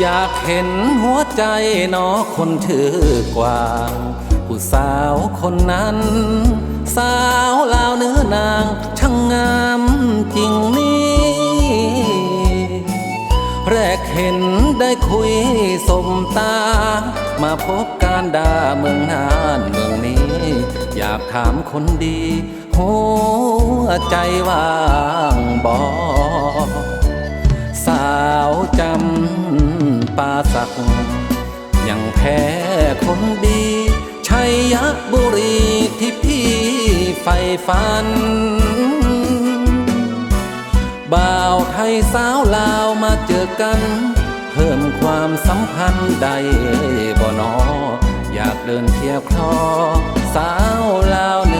อยากเห็นหัวใจนอคนชื่อกวางผู้สาวคนนั้น สาวลาวเนื้อนางช่างงามจริงนี่แรกเห็นได้คุยสมตา มาพบการดาเมืองนานเมืองนี้ อยากถามคนดีหัวใจว่างบอส ปาสัก ยังแพ้คนดี ชัยบุรีที่พี่ใฝ่ฝัน บ่าวไทยสาวลาวมาเจอกัน เพิ่มความสัมพันธ์ใดบ่นอ อยากเดินเคี่ยงคลอ สาวลาวเนื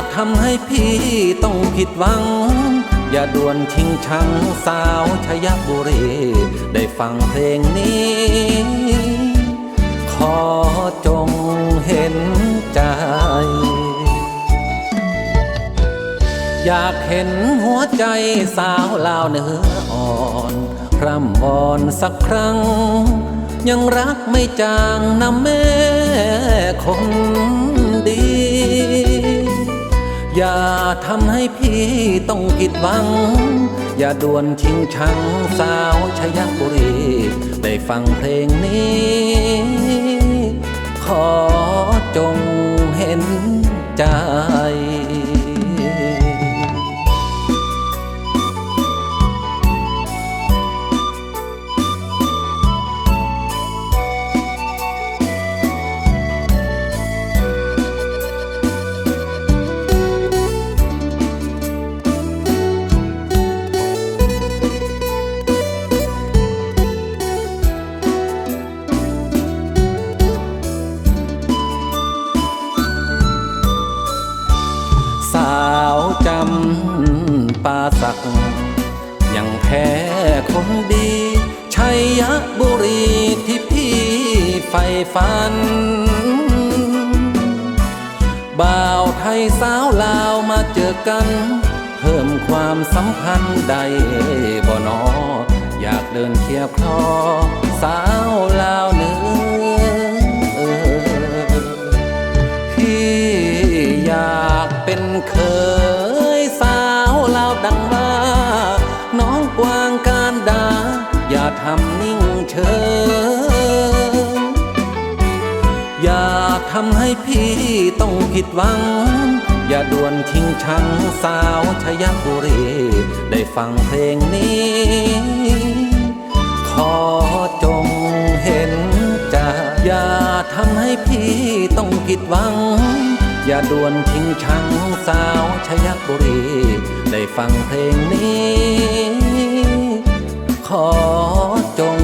อย่าทำให้พี่ต้องผิดหวัง อย่าด่วนชิงชังสาวชยบุรี ได้ฟังเพลงนี้ ขอจงเห็นใจ อยากเห็นหัวใจสาวลาวเนื้ออ่อนพร่ำวอนสักครั้ง ยังรักไม่จางนะแม่คนดี อย่าทำให้พี่ต้องผิดหวัง อย่าด่วนชิงชังสาวชยบุรี ได้ฟังเพลงนี้ ขอจงเห็นใจำปาสัก ยังแพ้คนดี ชัยบุรีที่พี่ใฝ่ฝัน บ่าวไทยสาวลาวมาเจอกัน เพิ่มความสัมพันธ์ใดบ่นอ อยากเดินเคียร์คลอสาวลาว ทำให้พี่ต้องผิดหวัง อย่าด่วนทิ้งชังสาวชยบุรี ได้ฟังเพลงนี้ ขอจงเห็นใจอย่าทำให้พี่ต้องผิดหวัง อย่าด่วนทิ้งชังสาวชยบุรี ได้ฟังเพลงนี้ ขอจง